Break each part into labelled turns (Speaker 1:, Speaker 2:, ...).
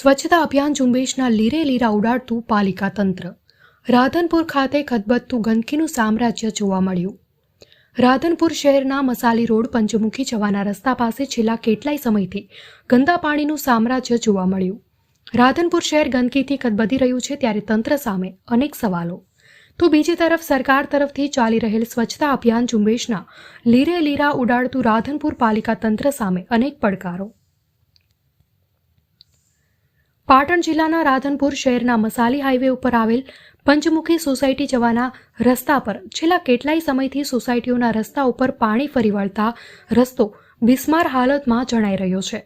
Speaker 1: સ્વચ્છતા અભિયાન ઝુંબેશના લીરે લીરા ઉડાડતું પાલિકા તંત્ર. રાધનપુર ખાતે ખદબદતું ગંદકીનું સામ્રાજ્ય જોવા મળ્યું. રાધનપુર શહેરના મસાલી રોડ પંચમુખી જવાના રસ્તા પાસે છેલ્લા કેટલાય સમયથી ગંદા પાણીનું સામ્રાજ્ય જોવા મળ્યું. રાધનપુર શહેર ગંદકીથી ખદબદી રહ્યું છે ત્યારે તંત્ર સામે અનેક સવાલો. તો બીજી તરફ સરકાર તરફથી ચાલી રહેલ સ્વચ્છતા અભિયાન ઝુંબેશના લીરે લીરા ઉડાડતું રાધનપુર પાલિકા તંત્ર સામે અનેક પડકારો. પાટણ જિલ્લાના રાધનપુર શહેરના મસાલી હાઈવે ઉપર આવેલ પંચમુખી સોસાયટી જવાના રસ્તા પર છેલ્લા કેટલાય સમયથી સોસાયટીઓના રસ્તા ઉપર પાણી ફરી વળતા રસ્તો બિસ્માર હાલતમાં જણાઈ રહ્યો છે.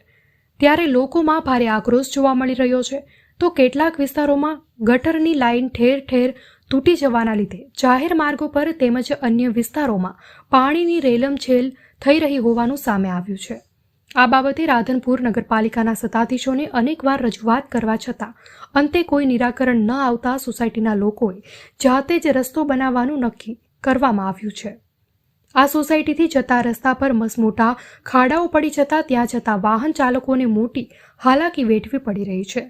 Speaker 1: ત્યારે લોકોમાં ભારે આક્રોશ જોવા મળી રહ્યો છે. તો કેટલાક વિસ્તારોમાં ગટરની લાઇન ઠેર ઠેર તૂટી જવાના લીધે જાહેર માર્ગો પર તેમજ અન્ય વિસ્તારોમાં પાણીની રેલમછેલ થઈ રહી હોવાનું સામે આવ્યું છે. આ બાબતે રાધનપુર નગરપાલિકાના સત્તાધીશોને અનેકવાર રજૂઆત કરવા છતાં અંતે કોઈ નિરાકરણ ન આવતા સોસાયટીના લોકોએ જાતે જ રસ્તો બનાવવાનું નક્કી કરવામાં આવ્યું છે. આ સોસાયટીથી જતા રસ્તા પર મસમોટા ખાડાઓ પડી જતા ત્યાં જતા વાહન ચાલકોને મોટી હાલાકી વેઠવી પડી રહી છે.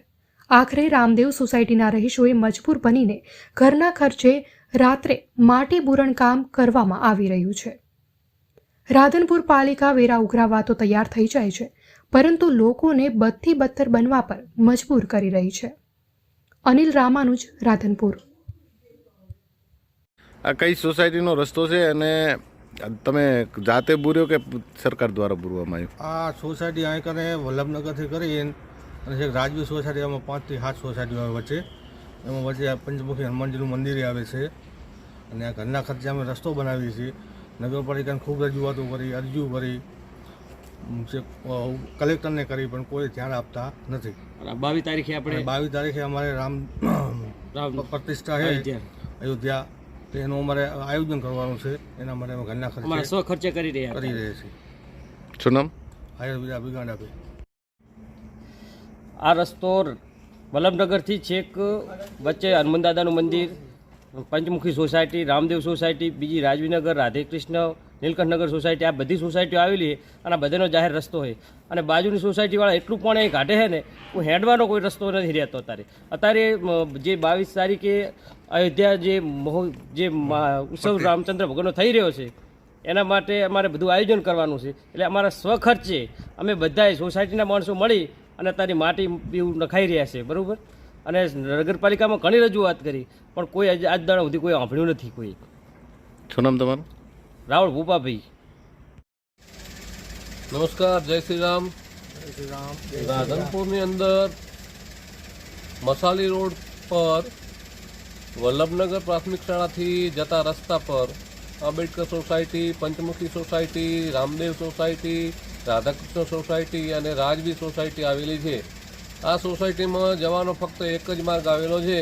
Speaker 1: આખરે રામદેવ સોસાયટીના રહીશોએ મજબૂર બનીને ઘરના ખર્ચે રાત્રે માટી બુરણ કામ કરવામાં આવી રહ્યું છે. રાધનપુર પાલિકા વેરા ઉઘરાવવા તો તૈયાર થઈ જાય છે પરંતુ લોકોને બદથી બદતર બનવા પર મજબૂર કરી રહી છે. અનિલ રામાનુજ રાધનપુર.
Speaker 2: આ કઈ સોસાયટીનો રસ્તો છે અને તમે જાતે બુર્યો કે સરકાર દ્વારા બુરવામાં આવ્યો?
Speaker 3: આ સોસાયટી અહીં કરે વલ્લભનગરથી કરી અને રાજવી સોસાયટી એમાં પાંચથી સાત સોસાયટીઓ આવે વચ્ચે. એમાં વચ્ચે આ પંચમુખી હનુમાનજીનું મંદિર આવે છે. અને આ ઘરના ખર્ચે અમે રસ્તો બનાવીએ છીએ. નગરપાલિકાને ખૂબ રજૂઆતો કરી અરજીઓ કરી છે કલેક્ટરને કરી પણ કોઈ ધ્યાન આપતા નથી.
Speaker 4: બાવીસ તારીખે આપણે
Speaker 3: બાવીસ તારીખે અમારે રામ પ્રતિષ્ઠા છે
Speaker 4: અયોધ્યા.
Speaker 3: તો એનું અમારે આયોજન કરવાનું છે. એના માટે અમે ઘરના ખર્ચે
Speaker 4: સ્વ ખર્ચે કરી રહ્યા
Speaker 3: કરી રહ્યા છીએ.
Speaker 2: શું નામ?
Speaker 3: હાયર બીજા ભાઈ
Speaker 4: આ રસ્તો વલ્લભનગરથી છેક વચ્ચે હનુમાન દાદાનું મંદિર પંચમુખી સોસાયટી રામદેવ સોસાયટી બીજી રાજવીનગર રાધેકૃષ્ણ નીલકંઠનગર સોસાયટી આ બધી સોસાયટીઓ આવેલી અને આ બધાનો જાહેર રસ્તો હોય અને બાજુની સોસાયટીવાળા એટલું પણ એ કાઢે છે ને હું હેડવાનો કોઈ રસ્તો નથી રહેતો અત્યારે. અત્યારે જે બાવીસ તારીખે અયોધ્યા જે મહો જે ઉત્સવ રામચંદ્ર ભગવાનનો થઈ રહ્યો છે એના માટે અમારે બધું આયોજન કરવાનું છે. એટલે અમારા સ્વખર્ચે અમે બધાએ સોસાયટીના માણસો મળી અને અત્યારે માટી એવું નખાઈ રહ્યા છે. બરાબર? અને નગરપાલિકામાં ઘણી રજૂઆત કરી પણ કોઈ આજ આજ દાડા સુધી કોઈ સાંભળ્યું નથી કોઈ.
Speaker 2: શું નામ તમારું?
Speaker 4: રાવળ ભૂપાભાઈ.
Speaker 5: નમસ્કાર જય શ્રી રામ. રાધનપુરની અંદર મસાલી રોડ પર વલ્લભનગર પ્રાથમિક શાળાથી જતા રસ્તા પર Ambedkar society Panchmukhi society Ramdev society Radhakrishna society અને રાજવી સોસાયટી આવેલી છે. આ સોસાયટીમાં જવાનો ફક્ત એક જ માર્ગ આવેલો છે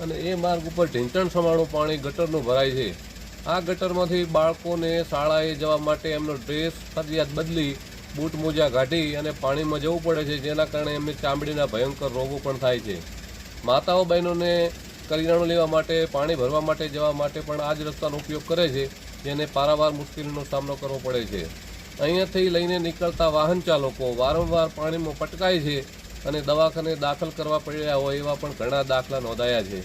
Speaker 5: અને એ માર્ગ ઉપર ઢીંચણ સમાણું પાણી ગટરનું ભરાય છે. આ ગટરમાંથી બાળકોને શાળાએ જવા માટે એમનો ડ્રેસ ફરજિયાત બદલી, બૂટ મોજા કાઢી અને પાણીમાં જવું પડે છે, જેના કારણે એમની ચામડીના ભયંકર રોગો પણ થાય છે. માતાઓ બહેનોને કરિયાણું લેવા માટે, પાણી ભરવા માટે જવા માટે પણ આ જ રસ્તાનો ઉપયોગ કરે છે, જેને પારાવાર મુશ્કેલીનો સામનો કરવો પડે છે. અહીંયાથી લઈને નીકળતા વાહન ચાલકો વારંવાર પાણીમાં પટકાય છે અને દવાખાને દાખલ કરવા પડ્યા હોય એવા પણ ઘણા દાખલા નોંધાયા છે.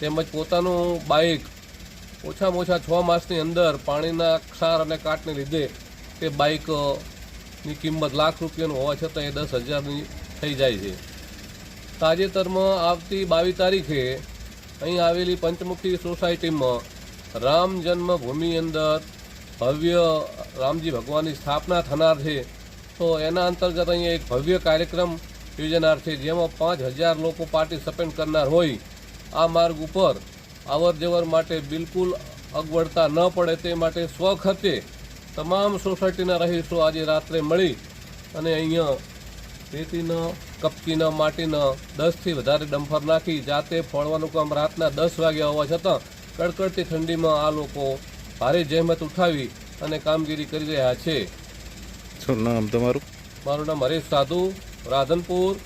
Speaker 5: તેમજ પોતાનું બાઇક ઓછામાં ઓછા છ માસની અંદર પાણીના ક્ષાર અને કાટને લીધે તે બાઇકની કિંમત લાખ રૂપિયાનું હોવા છતાં એ દસ હજારની થઈ જાય છે. તાજેતરમાં આવતી બાવીસ તારીખે અહીં આવેલી પંચમુખી સોસાયટીમાં રામ જન્મભૂમિ અંદર ભવ્ય રામજી ભગવાનની સ્થાપના થનાર છે. તો એના અંતર્ગત અહીંયા એક ભવ્ય કાર્યક્રમ યોજાનાર છે જેમાં પાંચ હજાર લોકો પાર્ટિસિપેટ કરનાર હોય આ માર્ગ ઉપર અવર જવર માટે બિલકુલ અગવડતા ન પડે તે માટે સ્વખર્ચે તમામ સોસાયટીના રહીશો આજે રાત્રે મળી અને અહીંયા રેતીના કપચીના માટીના દસથી વધારે ડમ્ફર નાખી જાતે ફોડવાનું કામ રાતના દસ વાગ્યા હોવા છતાં કડકડતી ઠંડીમાં આ લોકો ભારે જહેમત ઉઠાવી અને કામગીરી કરી રહ્યા છે.
Speaker 2: શું નામ તમારું?
Speaker 5: મારું નામ હરેશ સાધુ. રાધનપુર